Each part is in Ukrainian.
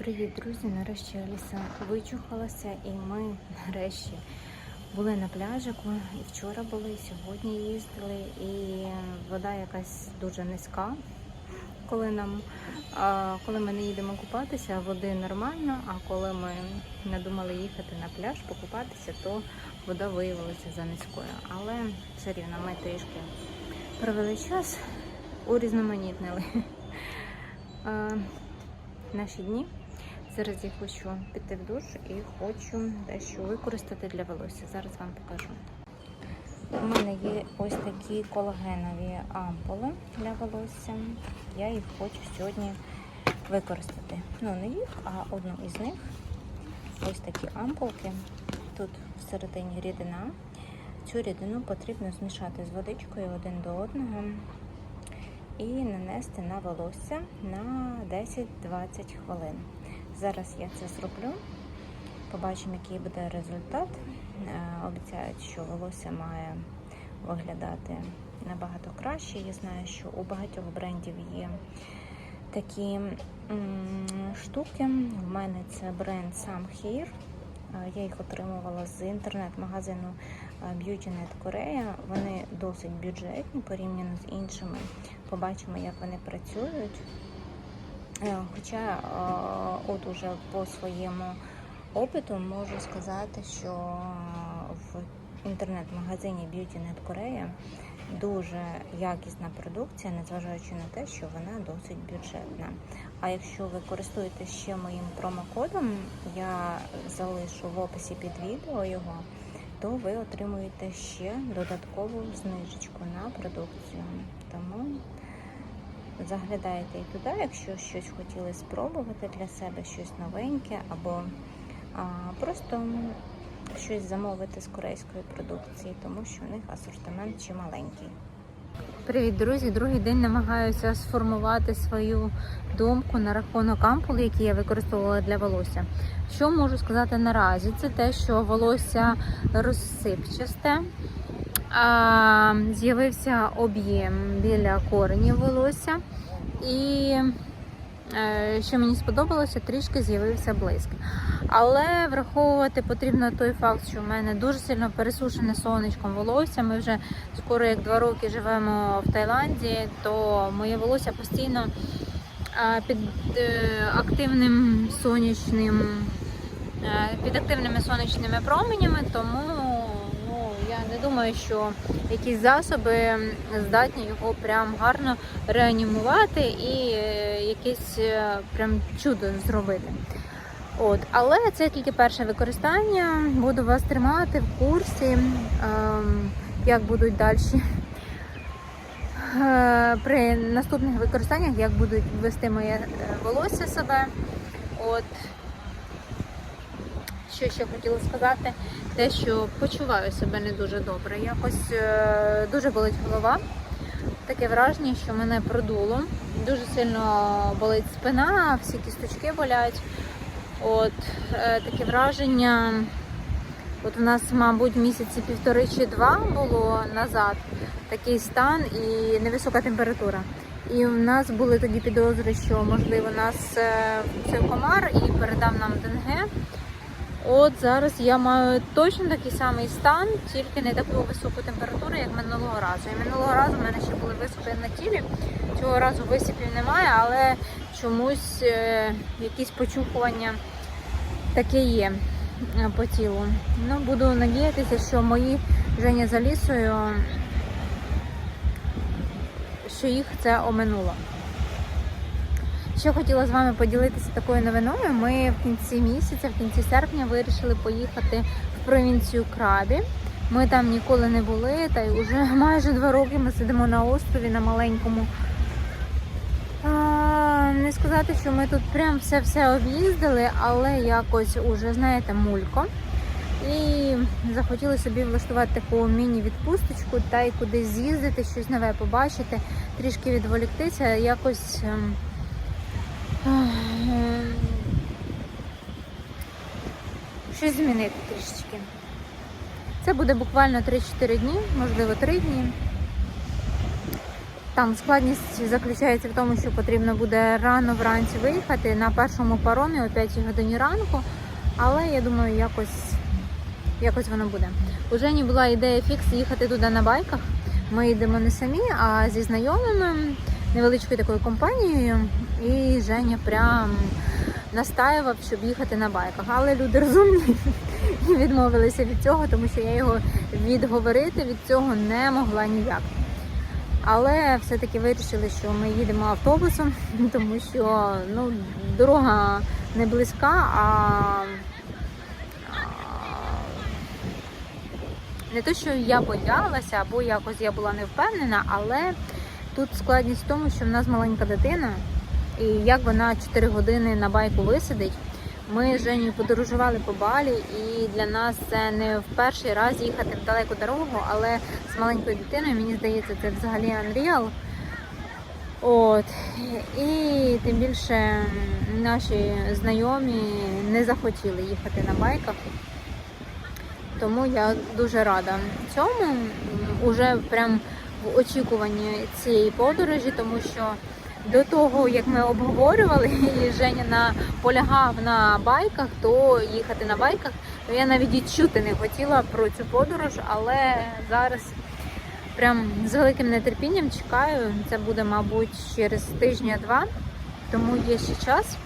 Привіт, друзі! Нарешті Аліса вичухалася, і ми нарешті були на пляжику. І вчора були, і сьогодні їздили, і вода якась дуже низька. Коли нам коли ми не їдемо купатися, води нормально. А коли ми надумали їхати на пляж покупатися, то вода виявилася за низькою. Але все рівно ми трішки провели час, урізноманітнили наші дні. Зараз я хочу піти в душ і хочу дещо використати для волосся. Зараз вам покажу. У мене є ось такі колагенові ампули для волосся. Я їх хочу сьогодні використати. Ну, не їх, а одну із них. Ось такі ампулки. Тут всередині рідина. Цю рідину потрібно змішати з водичкою один до одного і нанести на волосся на 10-20 хвилин. Зараз я це зроблю. Побачимо, який буде результат. Е, Обіцяють, що волосся має виглядати набагато краще. Я знаю, що у багатьох брендів є такі штуки. У мене це бренд Sam Hair. Е, Я їх отримувала з інтернет-магазину е, BeautyNet Korea. Вони досить бюджетні порівняно з іншими. Побачимо, як вони працюють. Е, Хоча е, от уже по своєму опиту можу сказати, що в інтернет-магазині BeautyNet Korea дуже якісна продукція, незважаючи на те, що вона досить бюджетна. А якщо ви користуєтесь ще моїм промокодом, я залишу в описі під відео його, то ви отримуєте ще додаткову знижечку на продукцію. Тому заглядаєте і туди, якщо щось хотіли спробувати для себе, щось новеньке, або а, просто щось замовити з корейської продукції, тому що у них асортимент чималенький. Привіт, друзі! Другий день намагаюся сформувати свою думку на рахунок ампул, які я використовувала для волосся. Що можу сказати наразі? Це те, що волосся розсипчасте, з'явився об'єм біля коренів волосся. І е, що мені сподобалося, трішки з'явився блиск. Але враховувати потрібно той факт, що в мене дуже сильно пересушене сонечком волосся. Ми вже скоро як два роки живемо в Таїланді, то моє волосся постійно під е, активним сонячним, е, під активними сонячними променями, тому думаю, що якісь засоби здатні його прям гарно реанімувати і е, якесь е, прям чудо зробити. От, але це тільки перше використання. Буду вас тримати в курсі, ем, як будуть далі. Е, При наступних використаннях, як будуть вести моє волосся себе. От. Що ще хотіла сказати, те, що почуваю себе не дуже добре. Якось е, дуже болить голова. Таке враження, що мене продуло. Дуже сильно болить спина, всі кісточки болять. От е, таке враження. От у нас, мабуть, місяці півтори чи два було назад такий стан і невисока температура. І в нас були тоді підозри, що можливо нас е, це комар і передав нам ДНГ. От зараз я маю точно такий самий стан, тільки не таку високу температуру, як минулого разу. І минулого разу в мене ще були висипи на тілі. Цього разу висипів немає, але чомусь е, якісь почухування таке є е, по тілу. Ну, буду надіятися, що мої Женя за лісою, що їх це оминуло. Ще хотіла з вами поділитися такою новиною. Ми в кінці місяця, в кінці серпня, вирішили поїхати в провінцію Крабі. Ми там ніколи не були, та й вже майже два роки ми сидимо на острові на маленькому. Не сказати, що ми тут прям все-все об'їздили, але якось уже, знаєте, мулько. І захотіли собі влаштувати таку міні-відпусточку та й кудись з'їздити, щось нове побачити, трішки відволіктися, якось. Щось змінити трішечки. Це буде буквально 3-4 дні, можливо 3 дні. Там складність заключається в тому, що потрібно буде рано вранці виїхати на першому паромі о 5 годині ранку. Але я думаю, якось, якось воно буде. У Жені була ідея фікс їхати туди на байках. Ми йдемо не самі, а зі знайомими, невеличкою такою компанією. І Женя прям настаював, щоб їхати на байках. Але люди розумні і відмовилися від цього, тому що я його відговорити від цього не могла ніяк. Але все-таки вирішили, що ми їдемо автобусом, тому що ну, дорога не близька, а не те, що я боялася, або якось я була не впевнена, але тут складність в тому, що в нас маленька дитина, і як вона 4 години на байку висидить. Ми з Женєю подорожували по Балі, і для нас це не в перший раз їхати в далеку дорогу, але з маленькою дитиною, мені здається, це взагалі Unreal. От. І тим більше наші знайомі не захотіли їхати на байках. Тому я дуже рада цьому. Уже прям в очікуванні цієї подорожі, тому що до того, як ми обговорювали, і Женя на, полягав на байках, то їхати на байках, то я навіть і чути не хотіла про цю подорож, але зараз прям з великим нетерпінням чекаю. Це буде, мабуть, через тижня-два, тому є ще час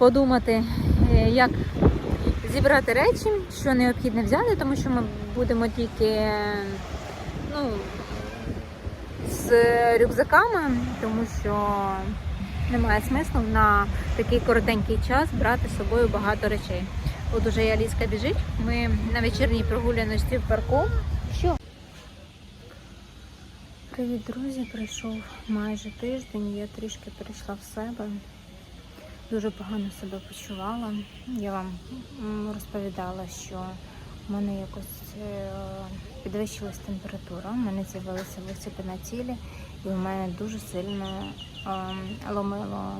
подумати, е, як зібрати речі, що необхідно взяти, тому що ми будемо тільки ну, з рюкзаками, тому що немає смислу на такий коротенький час брати з собою багато речей. От уже Аліска біжить. Ми на вечірній прогуляності в парку. Що? Привіт, друзі! Прийшов майже тиждень. Я трішки прийшла в себе. Дуже погано себе почувала. Я вам розповідала, що в мене якось е, підвищилась температура, в мене з'явилися висипи на тілі, і в мене дуже сильно е, ломило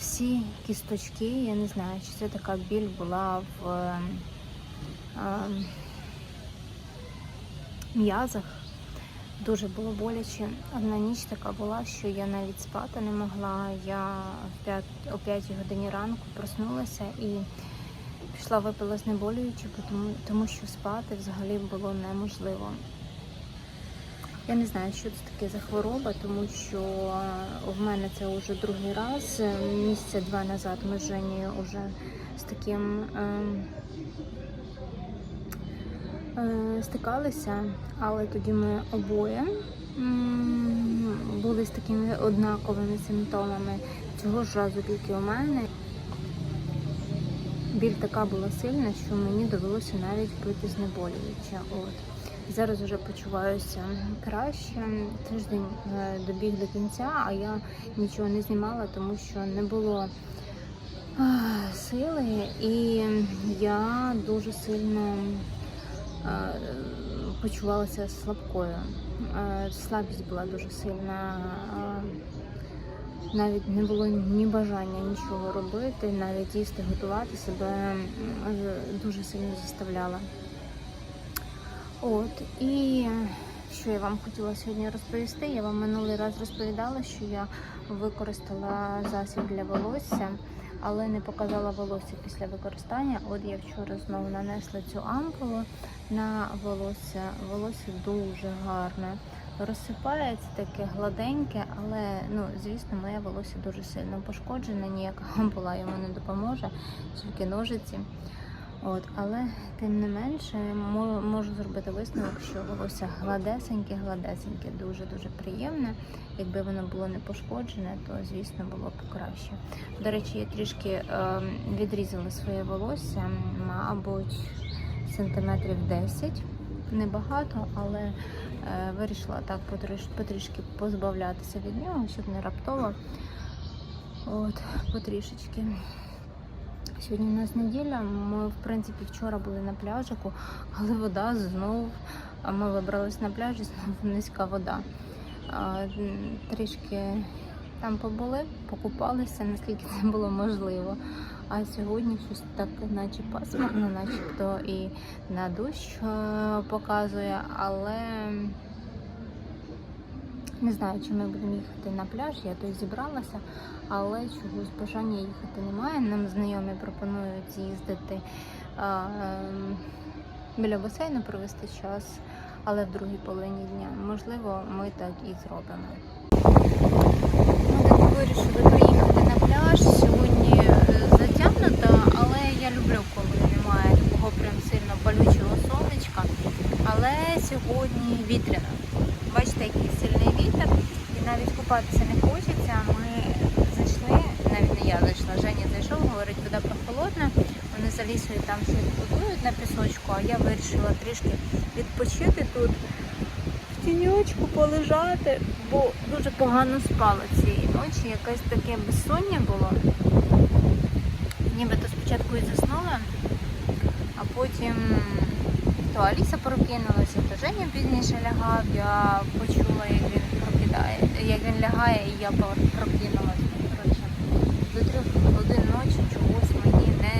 всі кісточки. Я не знаю, чи це така біль була в е, м'язах. Дуже було боляче. Одна ніч така була, що я навіть спати не могла. Я о 5 годині ранку проснулася і пішла випила знеболюючи, тому, тому що спати взагалі було неможливо. Я не знаю, що це таке за хвороба, тому що е, в мене це вже другий раз. Е, Місяця два назад ми з Женєю вже з таким ем, е, стикалися, але тоді ми обоє були з такими однаковими симптомами. Цього ж разу тільки у мене. Біль така була сильна, що мені довелося навіть пити знеболююче. От. Зараз вже почуваюся краще. Тиждень е, добіг до кінця, а я нічого не знімала, тому що не було сили, і я дуже сильно е, почувалася слабкою. Е, Слабість була дуже сильна. Е, навіть не було ні бажання нічого робити, навіть їсти, готувати себе е, дуже сильно заставляла. От, і що я вам хотіла сьогодні розповісти? Я вам минулий раз розповідала, що я використала засіб для волосся, але не показала волосся після використання. От я вчора знову нанесла цю ампулу на волосся. Волосся дуже гарне. Розсипається таке гладеньке, але ну звісно, моє волосся дуже сильно пошкоджене. Ніяка ампула йому не допоможе, тільки ножиці. От, але тим не менше можу зробити висновок, що волосся гладесеньке, гладесеньке, дуже дуже приємне. Якби воно було не пошкоджене, то звісно було б краще. До речі, я трішки е, відрізала своє волосся, мабуть, сантиметрів 10. Небагато, але вирішила так потрішки позбавлятися від нього, щоб не раптово. От, потрішечки. Сьогодні у нас неділя. Ми, в принципі, вчора були на пляжику, але вода знов. а Ми вибрались на пляж знов низька вода. Трішки там побули, покупалися, наскільки це було можливо. А сьогодні щось так, наче пасмурно, начебто і на дощ е, показує, але Не знаю, чи ми будемо їхати на пляж, я тут зібралася, але чогось бажання їхати немає. Нам знайомі пропонують з'їздити а, ем, біля басейну провести час, але в другій половині дня. Можливо, ми так і зробимо. Ми таки вирішили приїхати на пляж. Сьогодні е, затягнуто, але я люблю, коли немає такого прям сильно палючого сонечка. Але сьогодні вітряно. Бачите, який сильний вітер, і навіть купатися не хочеться. Ми зайшли, навіть не я зайшла, Женя зайшов, говорить, вода прохолодна. Вони за лісою там щось будують на пісочку, а я вирішила трішки відпочити тут, в тіньочку полежати, бо дуже погано спала цієї ночі. Якесь таке безсоння було. Нібито спочатку і заснула, а потім то Аліса прокинулася, то Женя пізніше лягав. Я почула, як він прокидає, як він лягає, і я прокинулася. Коротше, до трьох годин ночі чогось мені не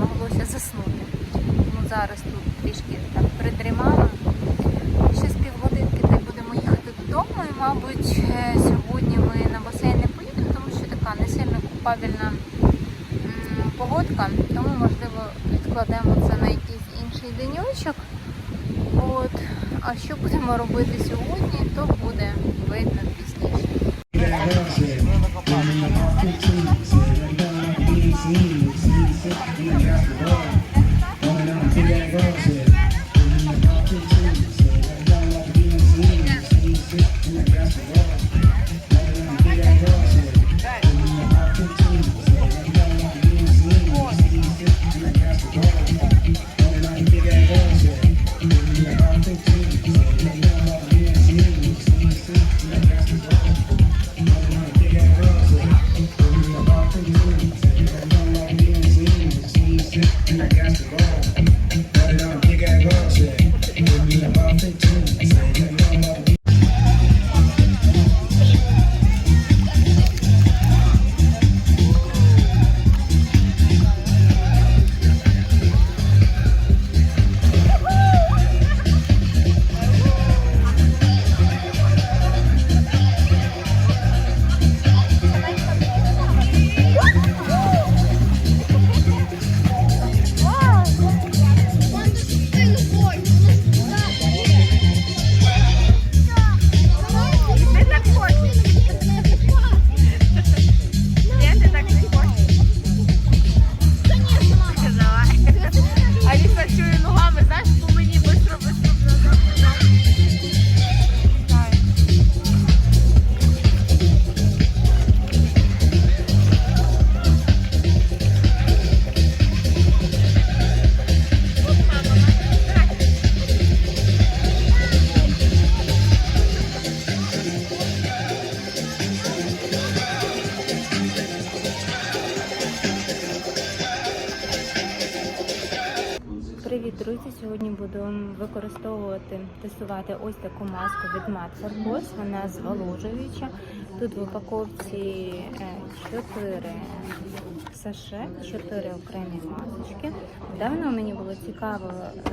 моглося заснути. Тому зараз тут трішки так придрімала. Ще з півгодинки так будемо їхати додому. І, мабуть, е, сьогодні ми на басейн не поїдемо, тому що така не сильно купабельна погодка, тому можливо відкладемо це на якийсь інший денечок. От. А що будемо робити сьогодні, то буде видно пізніше. Використовувати, тестувати ось таку маску від Matte for Boss. Вона зволожуюча. Тут в упаковці 4 саше, 4 окремі масочки. Давно мені було цікаво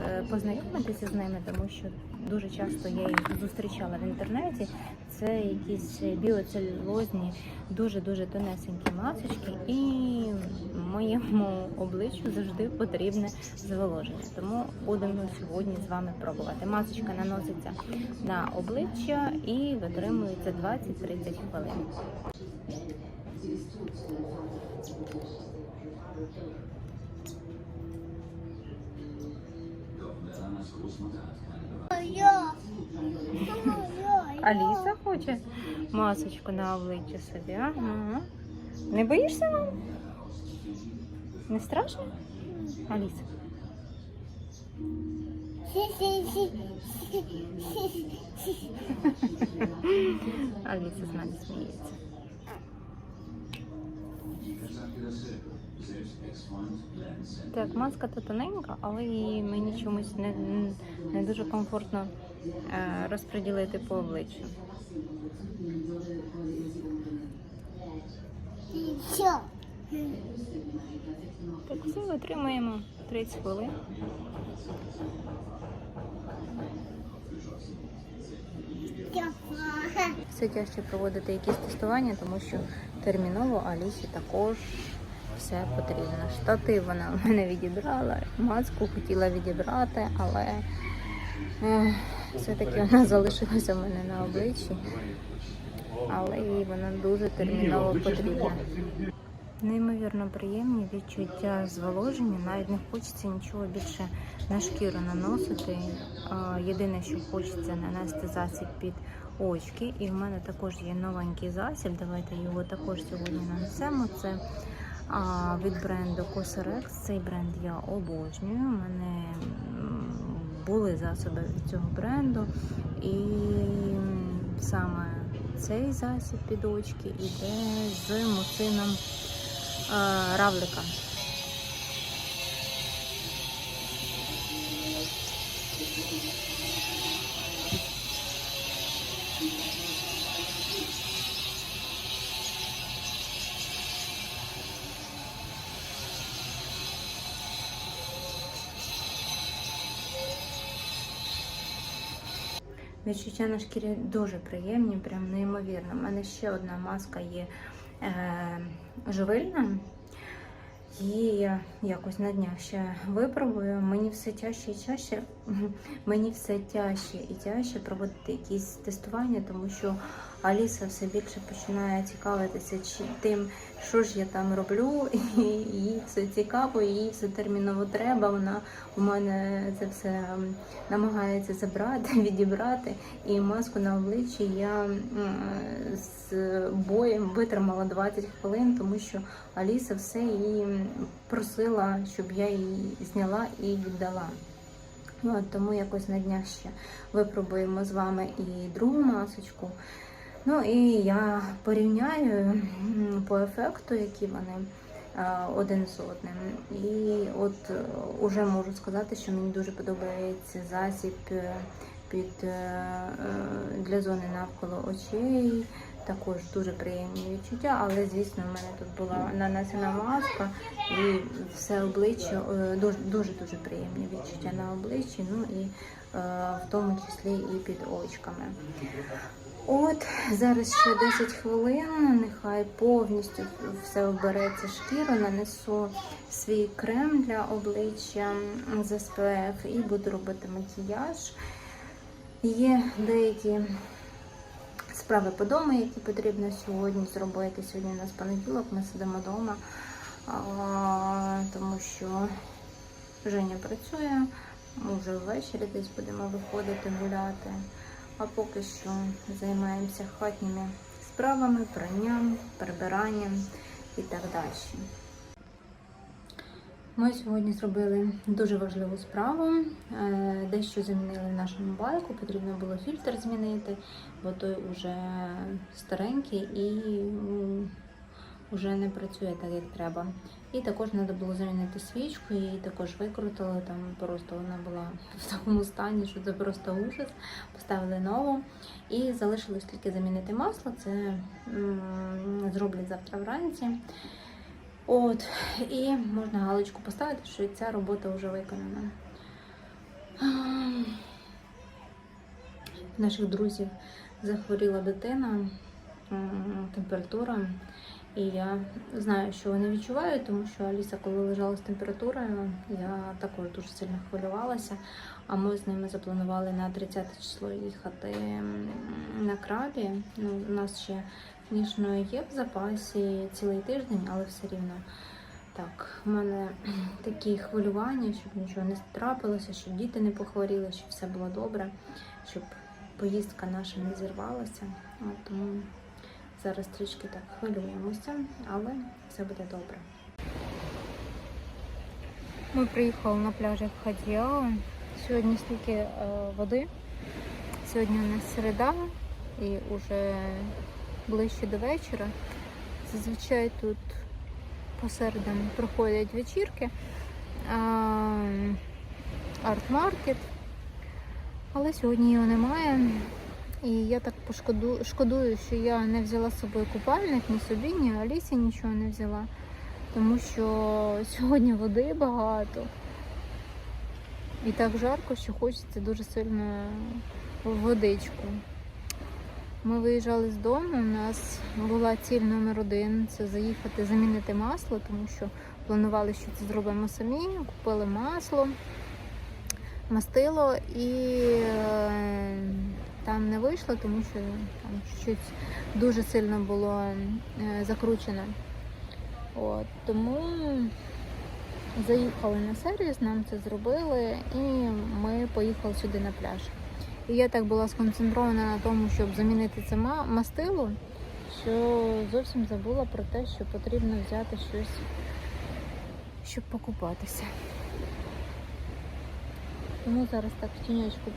е, познайомитися з ними, тому що дуже часто я їх зустрічала в інтернеті. Це якісь біоцелюлозні, дуже-дуже тонесенькі масочки, і моєму обличчю завжди потрібне зволоження. Тому будемо сьогодні з вами пробувати. Масочка наноситься на обличчя і витримується 20-30 хвилин. Аліса хоче масочку на обличчя собі. Ага. Не боїшся мам? Не страшно? Аліса. Аліса з нами сміється. Так, маска то тоненька, але її мені чомусь не, не дуже комфортно е, розподілити по обличчю. Так, все, витримуємо 30 хвилин. Все тяжче проводити якісь тестування, тому що терміново Алісі також все потрібно. Штатив вона в мене відібрала, маску хотіла відібрати, але все-таки вона залишилася в мене на обличчі. Але їй вона дуже терміново потрібна. Неймовірно приємні відчуття зволоження, навіть не хочеться нічого більше на шкіру наносити. Єдине, що хочеться нанести засіб під очки. І в мене також є новенький засіб. Давайте його також сьогодні нанесемо. Це від бренду Cosrx. Цей бренд я обожнюю. У мене були засоби від цього бренду. І саме цей засіб під очки іде з муцином равлика. Відчуття на шкірі дуже приємні, прям неймовірно. У мене ще одна маска є е, живильна. Її я якось на днях ще випробую. Мені все тяжче і тяжче, мені все тяжче і тяжче проводити якісь тестування, тому що Аліса все більше починає цікавитися тим, що ж я там роблю, і їй все цікаво, і їй все терміново треба. Вона у мене це все намагається забрати, відібрати. І маску на обличчі я м, з боєм витримала 20 хвилин, тому що Аліса все її просила, щоб я її зняла і віддала. Ну, от тому якось на днях ще випробуємо з вами і другу масочку. Ну і я порівняю по ефекту, які вони е, один з одним. І от е, уже можу сказати, що мені дуже подобається засіб е, під для зони навколо очей. Також дуже приємні відчуття, але звісно, в мене тут була нанесена маска і все обличчя е, дуже дуже приємні відчуття на обличчі, ну і е, в тому числі і під очками. От зараз ще 10 хвилин, нехай повністю все обереться шкіру, нанесу свій крем для обличчя з SPF і буду робити макіяж. Є деякі справи по дому, які потрібно сьогодні зробити. Сьогодні у нас понеділок, ми сидимо вдома, тому що Женя працює, ми вже ввечері десь будемо виходити гуляти. А поки що займаємося хатніми справами, пранням, прибиранням і так далі. Ми сьогодні зробили дуже важливу справу. Е, Дещо замінили в нашому байку. Потрібно було фільтр змінити, бо той вже старенький і вже не працює так, як треба. І також треба було замінити свічку, її також викрутили. Там просто вона була в такому стані, що це просто ужас. Поставили нову. І залишилось тільки замінити масло. Це зроблять завтра вранці. От, і можна галочку поставити, що ця робота вже виконана. Наших друзів захворіла дитина, температура. І я знаю, що вони відчувають, тому що Аліса, коли лежала з температурою, я також дуже сильно хвилювалася. А ми з ними запланували на 30 число їхати на крабі. Ну, у нас ще, звісно, є в запасі цілий тиждень, але все рівно. Так, в мене такі хвилювання, щоб нічого не трапилося, щоб діти не похворіли, щоб все було добре, щоб поїздка наша не зірвалася. От, тому зараз трішки так хвилюємося, але все буде добре. Ми приїхали на пляжі в Хадіао. Сьогодні стільки е, води. Сьогодні у нас середа і вже ближче до вечора. Зазвичай тут по середам проходять вечірки, арт-маркет, але сьогодні його немає. І я так пошкоду, шкодую, що я не взяла з собою купальник, ні собі, ні Алісі нічого не взяла, тому що сьогодні води багато. І так жарко, що хочеться дуже сильно водичку. Ми виїжджали з дому. У нас була ціль номер один це заїхати замінити масло, тому що планували, що це зробимо самі. Купили масло, мастило і е, там не вийшло, тому що там щось дуже сильно було е, закручено. От, тому заїхали на сервіс, нам це зробили, і ми поїхали сюди на пляж. І я так була сконцентрована на тому, щоб замінити це мастило, що зовсім забула про те, що потрібно взяти щось, щоб покупатися. Тому зараз так в тіньочку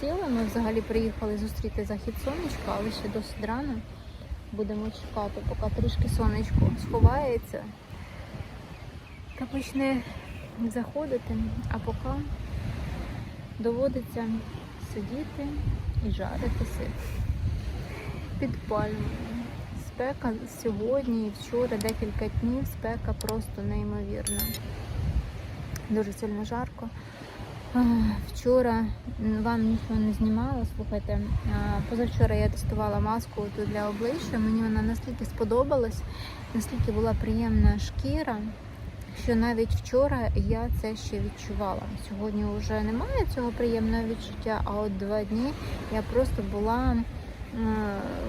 сіли. Ми взагалі приїхали зустріти захід сонечка, але ще досить рано. Будемо чекати, поки трішки сонечко сховається та почне заходити, а поки доводиться сидіти і жарити сир під пальмою. Спека сьогодні і вчора, декілька днів, спека просто неймовірна. Дуже сильно жарко. Вчора вам нічого не знімала. Слухайте, позавчора я тестувала маску тут для обличчя. Мені вона настільки сподобалась, настільки була приємна шкіра, що навіть вчора я це ще відчувала. Сьогодні вже немає цього приємного відчуття, а от два дні я просто була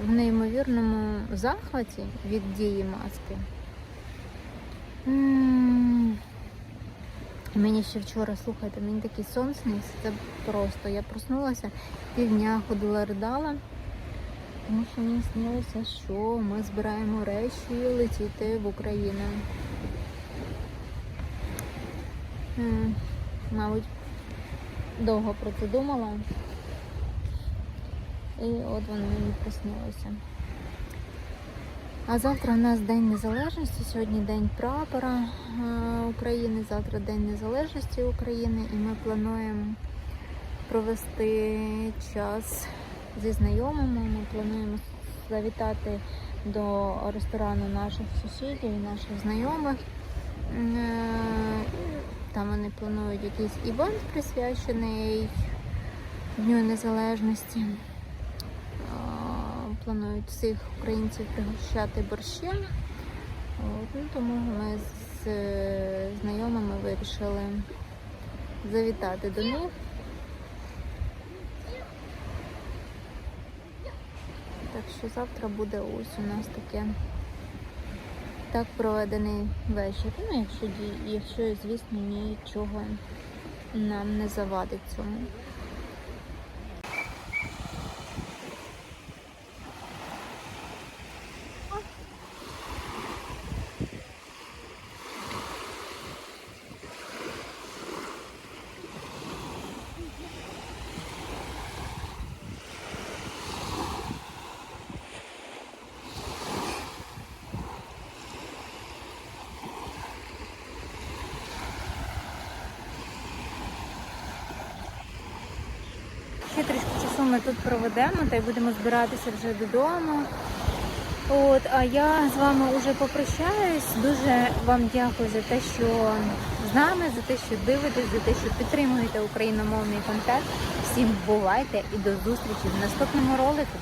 в неймовірному захваті від дії маски. Мені ще вчора, слухайте, мені такий сон снився, це просто. Я проснулася, півдня ходила, ридала, тому що мені снилося, що ми збираємо речі летіти в Україну. Мабуть, довго про це думала. І от воно мені приснилося. А завтра у нас День Незалежності, сьогодні День прапора е, України, завтра День Незалежності України, і ми плануємо провести час зі знайомими. Ми плануємо завітати до ресторану наших сусідів, наших знайомих. Там вони планують якийсь івент присвячений Дню Незалежності. Планують всіх українців пригощати борщем. Ну, тому ми з знайомими вирішили завітати до них. Так що завтра буде ось у нас таке так проведений вечір. Ну, якщо, якщо звісно, нічого нам не завадить цьому. Ще трішки ми тут проведемо та й будемо збиратися вже додому. От, а я з вами вже попрощаюсь. Дуже вам дякую за те, що з нами, за те, що дивитесь, за те, що підтримуєте україномовний контент. Всім бувайте і до зустрічі в наступному ролику.